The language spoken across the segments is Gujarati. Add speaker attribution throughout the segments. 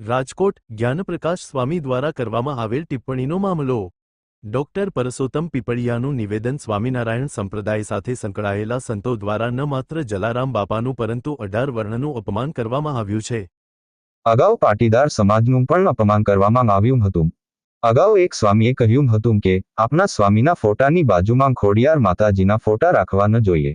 Speaker 1: રાજકોટ જ્ઞાનપ્રકાશ સ્વામી દ્વારા કરવામાં આવેલ ટિપ્પણીનો મામલો. ડોક્ટર પરસોત્તમ પીપળિયાનું નિવેદન સ્વામિનારાયણ સંપ્રદાય સાથે સંકળાયેલા સંતો દ્વારા ન માત્ર જલારામ બાપાનું પરંતુ અઢાર વર્ણનું અપમાન કરવામાં આવ્યું છે.
Speaker 2: અગાઉ પાટીદાર સમાજનું પણ અપમાન કરવામાં આવ્યું હતું. અગાઉ એક સ્વામીએ કહ્યું હતું કે, આપના સ્વામીના ફોટાની બાજુમાં ખોડિયાર માતાજીના ફોટા રાખવા ન જોઈએ.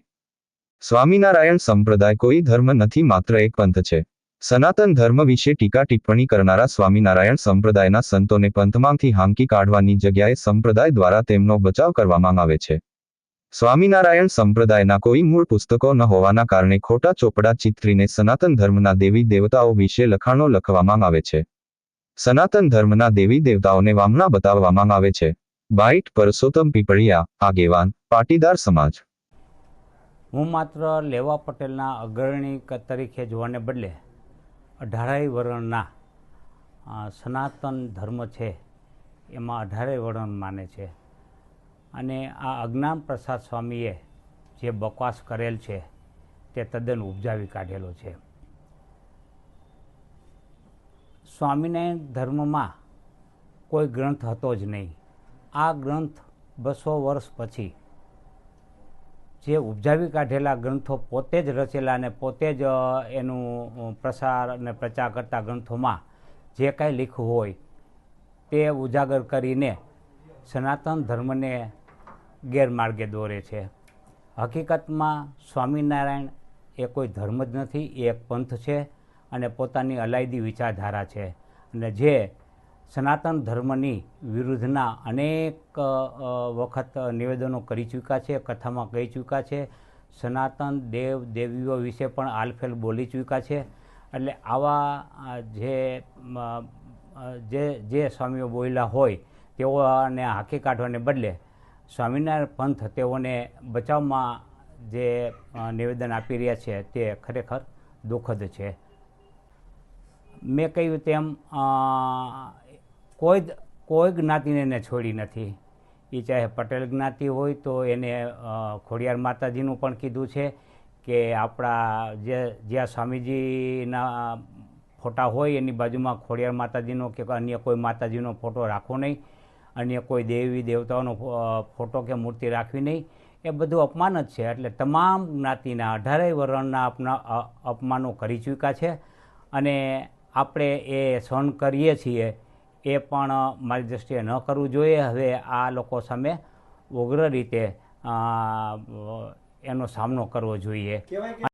Speaker 2: સ્વામિનારાયણ સંપ્રદાય કોઈ ધર્મ નથી, માત્ર એક પંથ છે. સનાતન ધર્મ વિશે ટીકા ટિપ્પણી કરનારા સ્વામિનારાયણ સંપ્રદાયના સંતોને પંથમાંથી હાંકી કાઢવાની જગ્યાએ સંપ્રદાય દ્વારા તેમનો બચાવ કરવામાં આવે છે. સ્વામિનારાયણ સંપ્રદાયના કોઈ મૂળ પુસ્તકો ન હોવાના કારણે ખોટા ચોપડા ચિત્રીને સનાતન ધર્મના દેવી દેવતાઓ વિશે લખાણો લખવામાં આવે છે. સનાતન ધર્મના દેવી દેવતાઓને વામના બતાવવામાં આવે છે. બાઇટ પરસોત્તમ પીપળિયા, આગેવાન, પાટીદાર સમાજ.
Speaker 3: હું માત્ર લેવા પટેલના અગ્રણી તરીકે જોવાને બદલે અઢારેય વર્ણના સનાતન ધર્મ છે, એમાં અઢારેય વર્ણ માને છે. અને આ અજ્ઞાન પ્રસાદ સ્વામીએ જે બકવાસ કરેલ છે, તે તદ્દન ઉપજાવી કાઢેલો છે. સ્વામિનારાયણ ધર્મમાં કોઈ ગ્રંથ હતો જ નહીં. આ ગ્રંથ બસો વર્ષ પછી જે ઉપજાવી કાઢેલા ગ્રંથો પોતે જ રચેલા અને પોતે જ એનું પ્રસાર અને પ્રચાર કરતા ગ્રંથોમાં જે કાંઈ લીખવું હોય તે ઉજાગર કરીને સનાતન ધર્મને ગેરમાર્ગે દોરે છે. હકીકતમાં સ્વામિનારાયણ એ કોઈ ધર્મ જ નથી, એ એક પંથ છે અને પોતાની અલાયદી વિચારધારા છે અને જે સનાતન ધર્મની વિરુદ્ધના અનેક વખત નિવેદનો કરી ચૂક્યા છે, કથામાં કહી ચૂક્યા છે. સનાતન દેવ દેવીઓ વિશે પણ આલફેલ બોલી ચૂક્યા છે. એટલે આવા જે જે જે સ્વામીઓ બોલ્યા હોય, તેઓને હાંકી કાઢવાને બદલે સ્વામિનારાયણ પંથ તેઓને બચાવમાં જે નિવેદન આપી રહ્યા છે તે ખરેખર દુઃખદ છે. મેં કહ્યું તેમ કોઈ કોઈ જ્ઞાતિને એને છોડી નથી. એ ચાહે પટેલ જ્ઞાતિ હોય તો એને ખોડિયાર માતાજીનું પણ કીધું છે કે આપણા જે, જ્યાં સ્વામીજીના ફોટા હોય એની બાજુમાં ખોડિયાર માતાજીનો કે અન્ય કોઈ માતાજીનો ફોટો રાખવો નહીં. અન્ય કોઈ દેવી દેવતાઓનો ફોટો કે મૂર્તિ રાખવી નહીં. એ બધું અપમાન જ છે. એટલે તમામ જ્ઞાતિના અઢારેય વર્ણના આપના અપમાનો કરી ચૂક્યા છે. અને આપણે એ સહન કરીએ છીએ એ પણ મારી દૃષ્ટિએ ન કરવું જોઈએ. હવે આ લોકો સામે ઉગ્ર રીતે એનો સામનો કરવો જોઈએ.